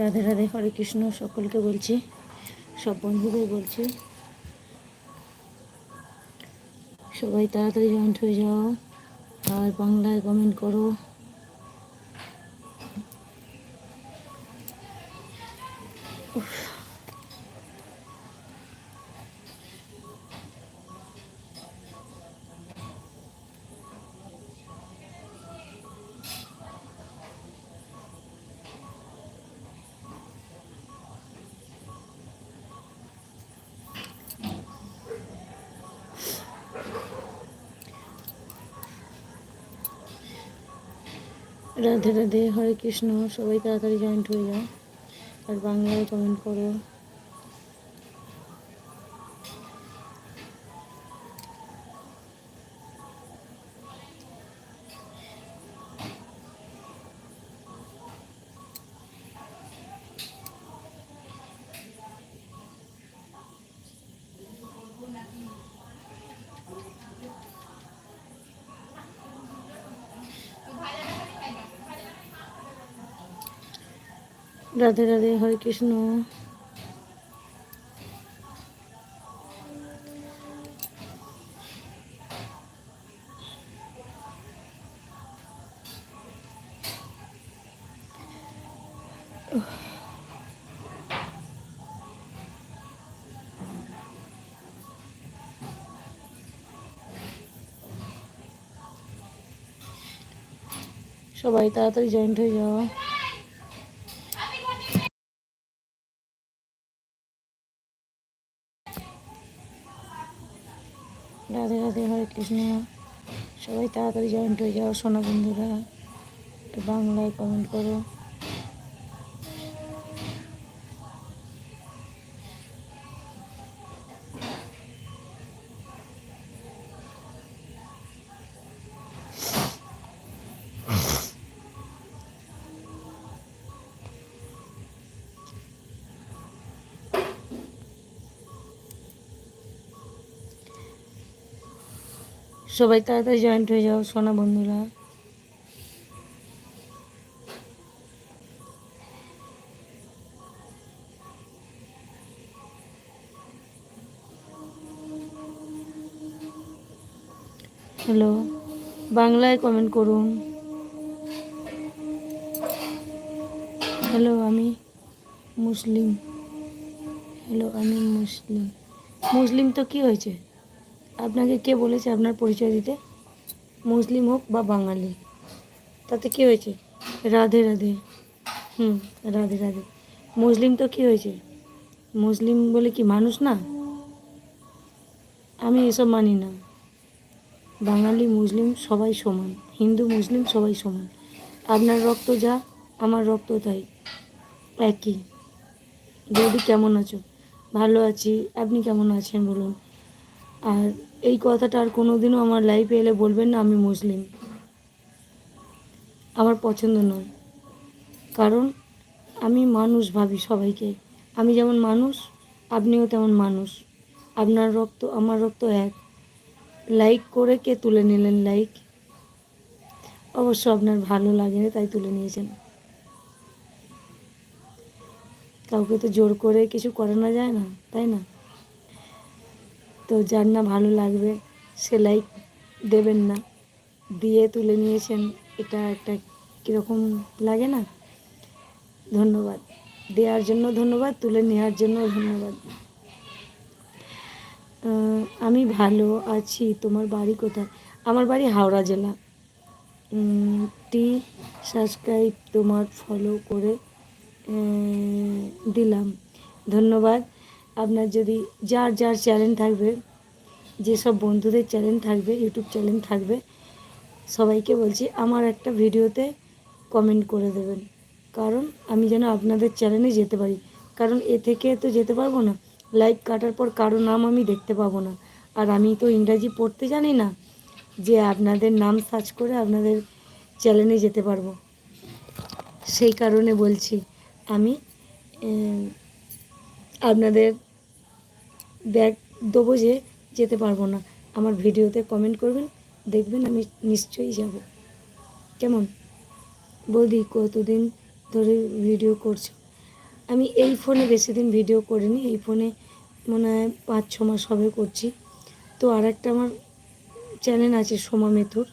রাধে রাধে, হরে কৃষ্ণ, সকলকে বলছি, সব বন্ধুদের বলছি, সবাই তাড়াতাড়ি জয়েন্ট হয়ে যাও, আর বাংলায় কমেন্ট করো। রাধে রাধে হরে কৃষ্ণ সবাই তাড়াতাড়ি জয়েন্ট হয়ে যাও আর বাংলায় কমেন্ট করো। রাধে রাধে হরে কৃষ্ণ। সবাই তাড়াতাড়ি জয়েন্ট হয়ে যাও। কৃষ্ণ। সবাই তাড়াতাড়ি জয়েন্ট হয়ে যাও সোনা বন্ধুরা। বাংলায় কমেন্ট করো। সবাই তাড়াতাড়ি জয়েন্ট হয়ে যাও, সোনা বন্ধুরা। হ্যালো বাংলায় কমেন্ট করুন। হ্যালো আমি মুসলিম। হ্যালো আমি মুসলিম। মুসলিম তো কি হয়েছে? আপনাকে কে বলেছে আপনার পরিচয় দিতে? মুসলিম হোক বা বাঙালি। তাতে কি হয়েছে? রাধে রাধে। হুম, রাধে রাধে। মুসলিম তো কি হয়েছে? মুসলিম বলে কি মানুষ না? আমি এসব মানি না। বাঙালি, মুসলিম সবাই সমান। হিন্দু, মুসলিম সবাই সমান। আপনার রক্ত যা, আমার রক্ত তাই। একই। বৌদি কেমন আছো? ভালো আছি। আপনি কেমন আছেন বলুন? আর এই কথাটা আর কোনো দিনও আমার লাইফে এলে বলবেন না আমি মুসলিম। আমার পছন্দ নয়। কারণ আমি মানুষ ভাবি সবাইকে। আমি যেমন মানুষ, আপনিও তেমন মানুষ। আপনার রক্ত, আমার রক্ত এক। লাইক করে কে তুলে নিলেন লাইক অবশ্য আপনার ভালো লাগেনি তাই তুলে নিয়েছেন। কাউকে তো জোর করে কিছু করানো যায় না, তাই না? তো যার না ভালো লাগবে, সে লাইক দেবেন না। দিয়ে তুলে নিয়েছেন, এটা একটা কীরকম লাগে না? ধন্যবাদ। দেওয়ার জন্য ধন্যবাদ, তুলে নেওয়ার জন্য ধন্যবাদ। আমি ভালো আছি, তোমার বাড়ি কোথায়? আমার বাড়ি হাওড়া জেলা। টি সাবস্ক্রাইব তোমার ফলো করে দিলাম। ধন্যবাদ। আপনার যদি যার যার চ্যানেল থাকবে, যেসব বন্ধুদের চ্যানেল থাকবে ইউটিউব চ্যানেল থাকবে, সবাইকে বলছি আমার একটা ভিডিওতে কমেন্ট করে দেবেন। কারণ আমি যেন আপনাদের চ্যানেলে যেতে পারি। কারণ এ থেকে তো যেতে পারব না। লাইভ কাটার পর কারও নাম আমি দেখতে পাবো না। আর আমি তো ইংরাজি পড়তে জানি না যে আপনাদের নাম সার্চ করে আপনাদের চ্যানেলে যেতে পারব। সেই কারণে বলছি আমি আপনাদের ব্যাগ দেবো যে যেতে পারব না। আমার ভিডিওতে কমেন্ট করবেন, দেখবেন আমি নিশ্চয়ই যাব। কেমন? বৌদি, কতদিন ধরে ভিডিও করছ? আমি এই ফোনে বেশি দিন ভিডিও করিনি, এই ফোনে মনে হয় পাঁচ, ছ মাস হবে করছি। তো আর একটা আমার চ্যানেল আছে সোমা মেথুর।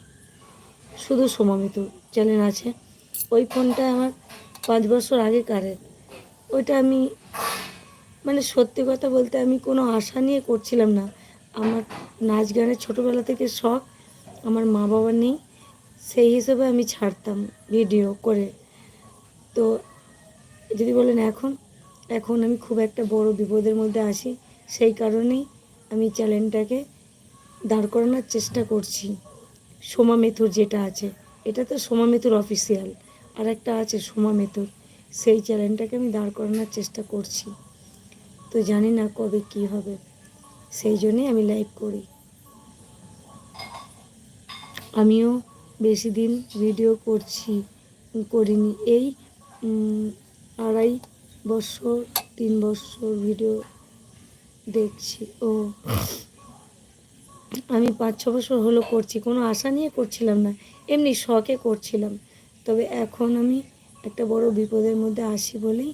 শুধু সোমা মেথুর চ্যানেল আছে। ওই ফোনটা আমার পাঁচ বছর আগে কারের। ওইটা আমি মানে সত্যি কথা বলতে আমি কোনো আশা নিয়ে করছিলাম না। আমার নাচ গানের ছোটোবেলা থেকে শখ, আমার মা বাবা নেই, সেই হিসেবে আমি ছাড়তাম ভিডিও করে। তো যদি বলেন এখন এখন আমি খুব একটা বড় বিপদের মধ্যে আসি সেই কারণেই আমি চ্যানেলটাকে দাঁড় করানোর চেষ্টা করছি। সোমা মেথুর যেটা আছে, এটা তো সোমা মেথুর অফিসিয়াল আর একটা আছে সোমা মেথুর, সেই চ্যানেলটাকে আমি দাঁড় করানোর চেষ্টা করছি। তো জানি না কবে কি হবে। সেই জন্যই আমি লাইভ করি। আমিও বেশি দিন ভিডিও করছি, করিনি। এই আড়াই বছর, তিন বছর ভিডিও দেখছি। ও, আমি পাঁচ, ছ বছর হলো করছি। কোনো আশা নিয়ে করছিলাম না। এমনি শখে করছিলাম। তবে এখন আমি একটা বড় বিপদের মধ্যে আসি বলেই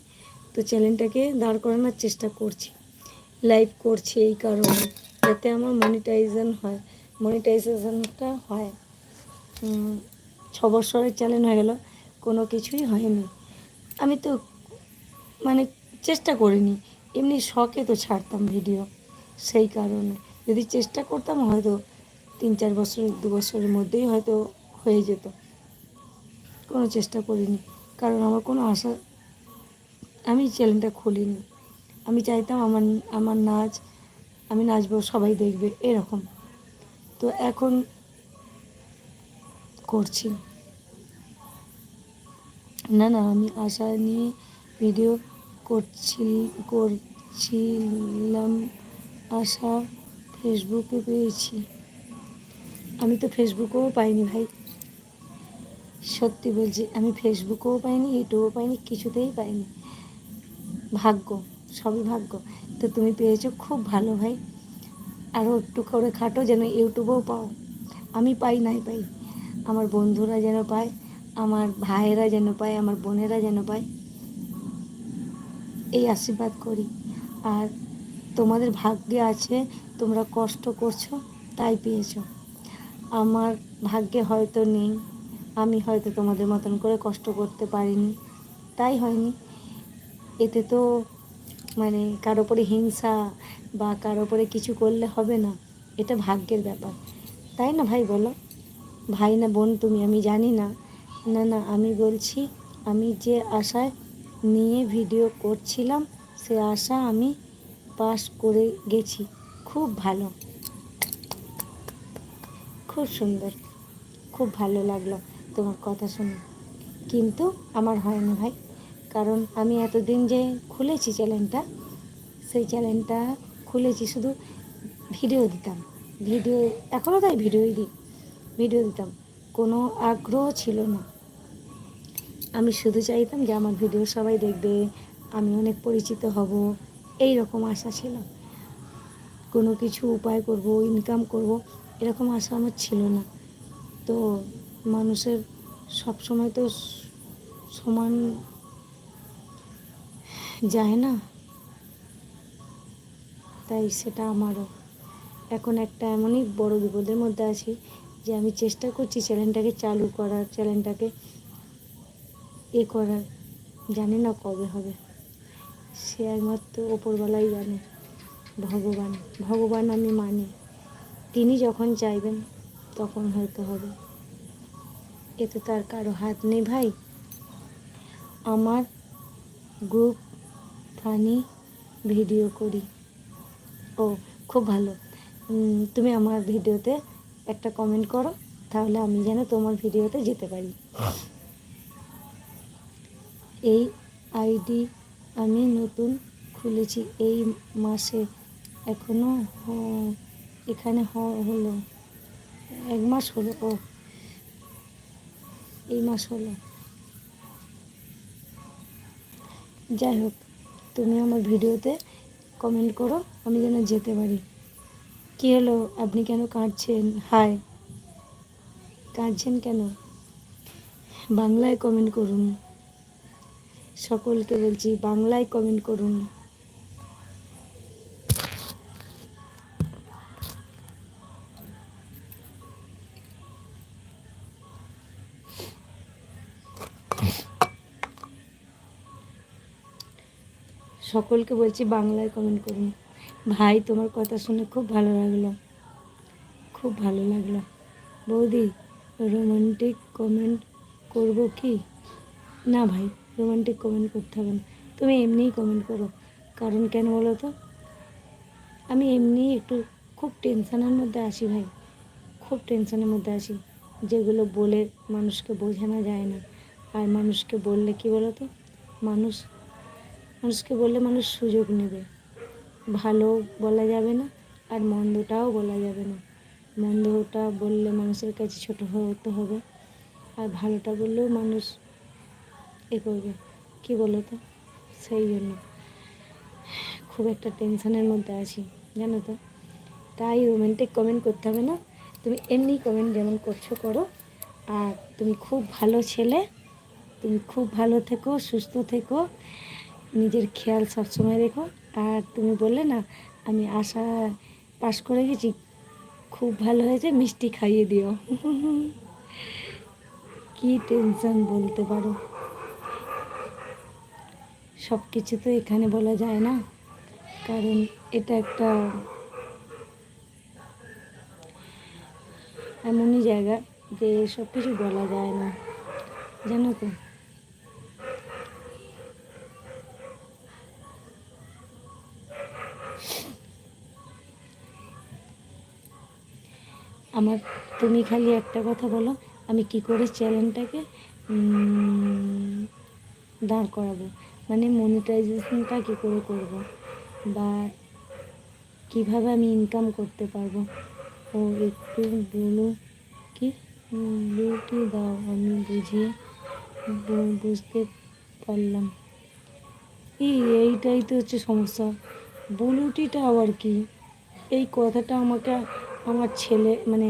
তো চ্যানেলটাকে দাঁড় করানোর চেষ্টা করছি। লাইভ করছি এই কারণে, যাতে আমার মনিটাইজেশন হয়। মনিটাইজেশনটা হয়। ছ বছরের চ্যানেল হয়ে গেল, কোনো কিছুই হয়নি। আমি তো মানে চেষ্টা করিনি। এমনি শখে তো ছাড়তাম ভিডিও সেই কারণে। যদি চেষ্টা করতাম, হয়তো তিন চার বছর, দু বছরের মধ্যেই হয়তো হয়ে যেত। কোনো চেষ্টা করিনি। কারণ আমার কোনো আশা আমি চ্যানেলটা খুলিনি। আমি চাইতাম আমার আমার নাচ, আমি নাচবো, সবাই দেখবে, এরকম। তো এখন করছি। না না, আমি আশা নিয়ে ভিডিও করছি, করছিলাম, আশা ফেসবুকে পেয়েছি। আমি তো ফেসবুকেও পাইনি ভাই। সত্যি বলছি, আমি ফেসবুকেও পাইনি ইউটিউবও পাইনি, কিছুতেই পাইনি। ভাগ্য, সবই ভাগ্য। তো তুমি পেয়েছ খুব ভালো ভাই। আরও একটু করে খাটো যেন ইউটিউবেও পাও। আমি পাই নাই পাই আমার বন্ধুরা যেন পায়, আমার ভাইয়েরা যেন পায়, আমার বোনেরা যেন পায়। এই আশীর্বাদ করি। আর তোমাদের ভাগ্যে আছে, তোমরা কষ্ট করছ, তাই পেয়েছ। আমার ভাগ্যে হয়তো নেই। আমি হয়তো তোমাদের মতন করে কষ্ট করতে পারিনি। তাই হয়নি। এতে তো মানে কারও ওপরে হিংসা বা কারও ওপরে কিছু করলে হবে না। এটা ভাগ্যের ব্যাপার। তাই না ভাই বলো? ভাই না বোন তুমি, আমি জানি না। না না, আমি বলছি, আমি যে আশায় নিয়ে ভিডিও করছিলাম, সে আশা আমি পাস করে গেছি। খুব ভালো। খুব সুন্দর। খুব ভালো লাগল তোমার কথা শুনে। কিন্তু আমার হয়নি ভাই। কারণ আমি এতদিন যে খুলেছি চ্যানেলটা, সেই চ্যানেলটা খুলেছি শুধু ভিডিও দিতাম। ভিডিও এখনও তাই ভিডিওই দিই ভিডিও দিতাম। কোনো আগ্রহ ছিল না। আমি শুধু চাইতাম যে আমার ভিডিও সবাই দেখবে, আমি অনেক পরিচিত হব এই রকম আশা ছিল। কোনো কিছু উপায় করব ইনকাম করব, এরকম আশা আমার ছিল না। তো মানুষের সব সময় তো সমান যায় না? তাই সেটা আমারও। এখন একটা এমনই বড় বিপদের মধ্যে আছি যে আমি চেষ্টা করছি চ্যানেলটাকে চালু করার, চ্যানেলটাকে এ করার। জানি না কবে হবে। সে একমাত্র ওপরবেলাই জানে। ভগবান ভগবান আমি মানি। তিনি যখন চাইবেন, তখন হয়তো হবে। এতে তার কারও হাত নেই ভাই। আমার গ্রুপ ফানি ভিডিও করি। ও, খুব ভালো। তুমি আমার ভিডিওতে একটা কমেন্ট করো, তাহলে আমি যেন তোমার ভিডিওতে যেতে পারি। এই আইডি আমি নতুন খুলেছি এই মাসে। এখনও এখানে হলো। এক মাস হলো, ও। এই মাস হলো। যাই হোক তুমি আমার ভিডিওতে কমেন্ট করো, আমি যেন যেতে পারি। কী হলো? আপনি কেন কাঁদছেন? হাই কাঁদছেন কেন? বাংলায় কমেন্ট করুন। সকলকে বলছি, বাংলায় কমেন্ট করুন। সকলকে বলছি বাংলায় কমেন্ট করুন ভাই, তোমার কথা শুনে খুব ভালো লাগল। খুব ভালো লাগল। বৌদি রোমান্টিক কমেন্ট করব কি? না ভাই রোমান্টিক কমেন্ট করতে হবে না। তুমি এমনিই কমেন্ট করো। কারণ কেন বলো তো? আমি এমনি একটু খুব টেনশানের মধ্যে আছি ভাই। খুব টেনশানের মধ্যে আছি। যেগুলো বলে মানুষকে বোঝানো যায় না। আর মানুষকে বললে কি বলো তো? মানুষ মানুষকে বললে মানুষ সুযোগ নেবে। ভালো বলা যাবে না আর মন্দটাও বলা যাবে না। মন্দটা বললে মানুষের কাছে ছোট হতে হবে। আর ভালোটা বললেও মানুষ এ করবে। কী বলো তো? সেই জন্য। খুব একটা টেনশনের মধ্যে আছি, জানো তো? তাই রোমান্টিক কমেন্ট করতে হবে না? তুমি এমনি কমেন্ট যেমন করছ করো। আর তুমি খুব ভালো ছেলে, তুমি খুব ভালো থেকো, সুস্থ থেকো। নিজের খেয়াল সবসময় রেখো। আর তুমি বললে না, আমি আশা পাশ করে গেছি, খুব ভালো হয়েছে, মিষ্টি খাইয়ে দিও। কি টেনশন বলতে পারো। সব কিছু তো এখানে বলা যায় না। কারণ এটা একটা এমনই জায়গা যে সব কিছু বলা যায় না। জানো তো? আমার, তুমি খালি একটা কথা বলো, আমি কি করে চ্যানেলটাকে দাঁড় করাবো? মানে মনিটাইজেশনটা কী করে করব? বা কীভাবে আমি ইনকাম করতে পারব? ও একটু বলো কি? বলতে দাও, আমি বুঝিয়ে বুঝতে পারলাম। এই, এইটাই তো হচ্ছে সমস্যা। বলুটিটা আবার কি? এই কথাটা আমাকে আমার ছেলে মানে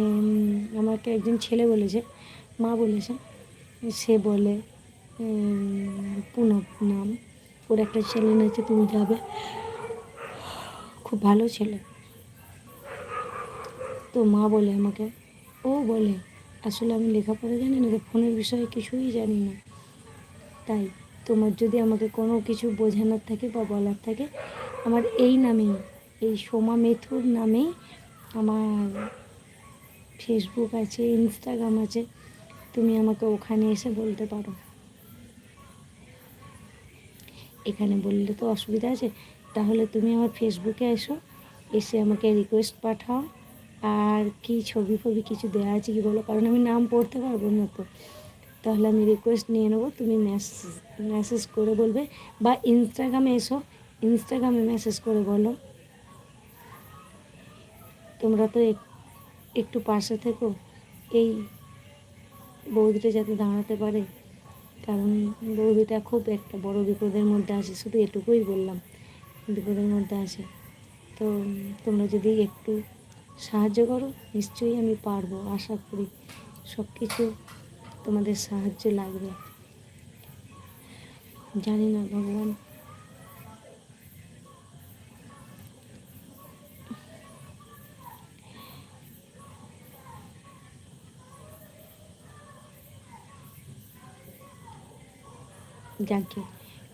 আমাকে একজন ছেলে বলেছে, মা বলেছে, সে বলে পুনব নাম, ওর একটা ছেলে নিয়েছে তুমি যাবে। খুব ভালো ছেলে। তো মা বলে আমাকে, ও বলে, আসলে আমি লেখাপড়া জানি না ফোনের বিষয়ে কিছুই জানি না। তাই তোমার যদি আমাকে কোনো কিছু বোঝানোর থাকে বা বলার থাকে, আমার এই নামেই, এই সোমা মেথুর নামেই আমার ফেসবুক আছে ইনস্টাগ্রাম আছে, তুমি আমাকে ওখানে এসে বলতে পারো। এখানে বললে তো অসুবিধা আছে, তাহলে তুমি আমার ফেসবুকে এসো, এসে আমাকে রিকোয়েস্ট পাঠাও, আর কি ছবি ফবি কিছু দেওয়া আছে কি বলো? কারণ আমি নাম পড়তে পারব না তো। তাহলে আমি রিকোয়েস্ট নিয়ে নেব, তুমি মেসেজ মেসেজ করে বলবে, বা ইনস্টাগ্রামে এসো ইনস্টাগ্রামে মেসেজ করে বলো। তোমরা তো একটু পাশে থেকো। এই বৌদিটা যাতে দাঁড়াতে পারে। কারণ বৌদিটা খুব একটা বড় বিপদের মধ্যে আছে শুধু এটুকুই বললাম, বিপদের মধ্যে আছে তো তোমরা যদি একটু সাহায্য করো, নিশ্চয়ই আমি পারব, আশা করি সব কিছু তোমাদের সাহায্য লাগবে। জানি না, ভগবান। যাকে।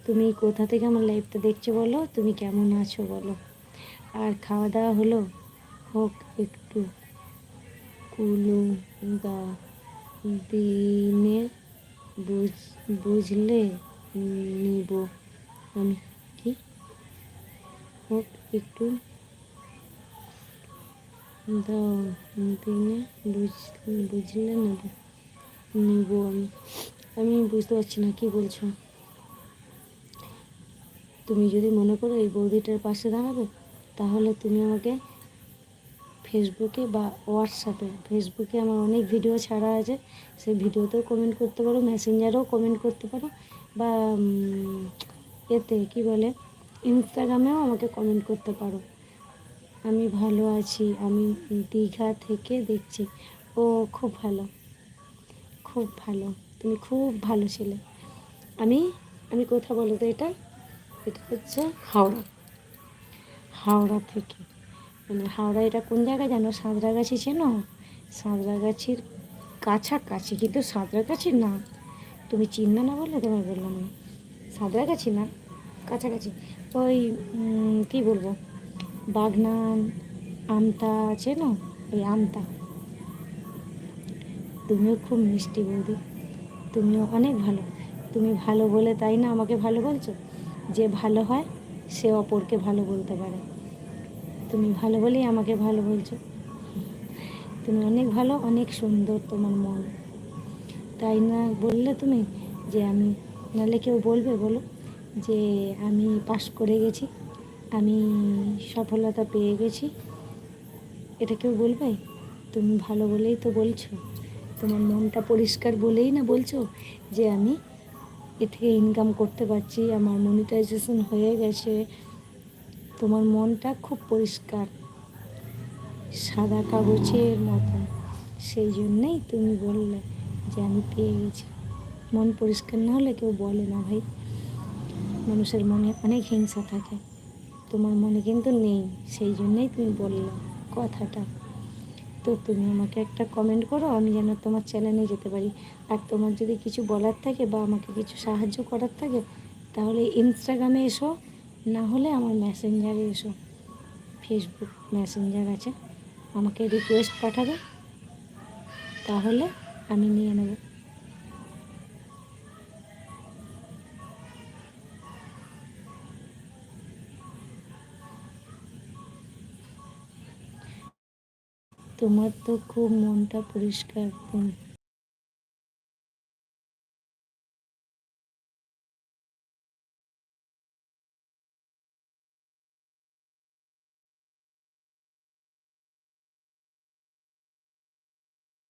তুমি কোথা থেকে আমার লাইফটা দেখছ বলো? তুমি কেমন আছো বলো। আর খাওয়া দাওয়া হলো? হোক একটু। কুলু দা দিনে বুঝ, বুঝলে নিব। আমি কি? হোক একটু। দিনে বুঝ, বুঝলে নেব। নিব আমি। আমি বুঝতে পারছি না, কি বলছো? তুমি যদি মনে করো এই বৌদিটার পাশে দাঁড়াবে, তাহলে তুমি আমাকে ফেসবুকে বা হোয়াটসঅ্যাপে ফেসবুকে আমার অনেক ভিডিও ছাড়া আছে, সেই ভিডিওতেও কমেন্ট করতে পারো মেসেঞ্জারেও কমেন্ট করতে পারো, বা এতে কি বলে ইনস্টাগ্রামেও আমাকে কমেন্ট করতে পারো। আমি ভালো আছি, আমি দীঘা থেকে দেখছি। ও, খুব ভালো খুব ভালো, তুমি খুব ভালো ছেলে। আমি আমি কোথা বলো তো এটা? এটা হচ্ছে হাওড়া। হাওড়া থেকে। মানে হাওড়া এটা কোন জায়গায় জানো? সাঁতরাগাছি চেনো? সাঁতরাগাছির কাছাকাছি। কিন্তু সাঁতরাগাছি না। তুমি চিনবে না বললে তোমায় বললাম না সাঁতরাগাছি না? কাছাকাছি। ওই কী বলব? বাগনান আমতা চেনো? ওই আমতা। তুমিও খুব মিষ্টি বৌদি। তুমিও অনেক ভালো। তুমি ভালো বলে তাই না আমাকে ভালো বলছো? যে ভালো হয়, সে অপরকে ভালো বলতে পারে। তুমি ভালো বলেই আমাকে ভালো বলছো। তুমি অনেক ভালো, অনেক সুন্দর তোমার মন। তাই না বললে তুমি যে আমি, নাহলে কেউ বলবে বলো, যে আমি পাশ করে গেছি, আমি সফলতা পেয়ে গেছি। এটা কেউ বলবে? তুমি ভালো বলেই তো বলছো। তোমার মনটা পরিষ্কার বলেই না বলছো যে আমি এ থেকে ইনকাম করতে পারছি, আমার মনিটাইজেশন হয়ে গেছে। তোমার মনটা খুব পরিষ্কার, সাদা কাগজের মতো। সেই জন্যেই তুমি বললে যে আমি পেয়ে গেছি। মন পরিষ্কার না হলে কেউ বলে না ভাই। মানুষের মনে অনেক হিংসা থাকে। তোমার মনে কিন্তু নেই, সেই জন্যেই তুমি বললে কথাটা। তো তুমি আমাকে একটা কমেন্ট করো, আমি যেন তোমার চ্যানেলে যেতে পারি। আর তোমার যদি কিছু বলার থাকে বা আমাকে কিছু সাহায্য করার থাকে, তাহলে ইনস্টাগ্রামে এসো, না হলে আমার মেসেঞ্জারে এসো। ফেসবুক মেসেঞ্জার আছে, আমাকে রিকোয়েস্ট পাঠাবে, তাহলে আমি নিয়ে নেব। তোমার তো খুব মনটা পরিষ্কার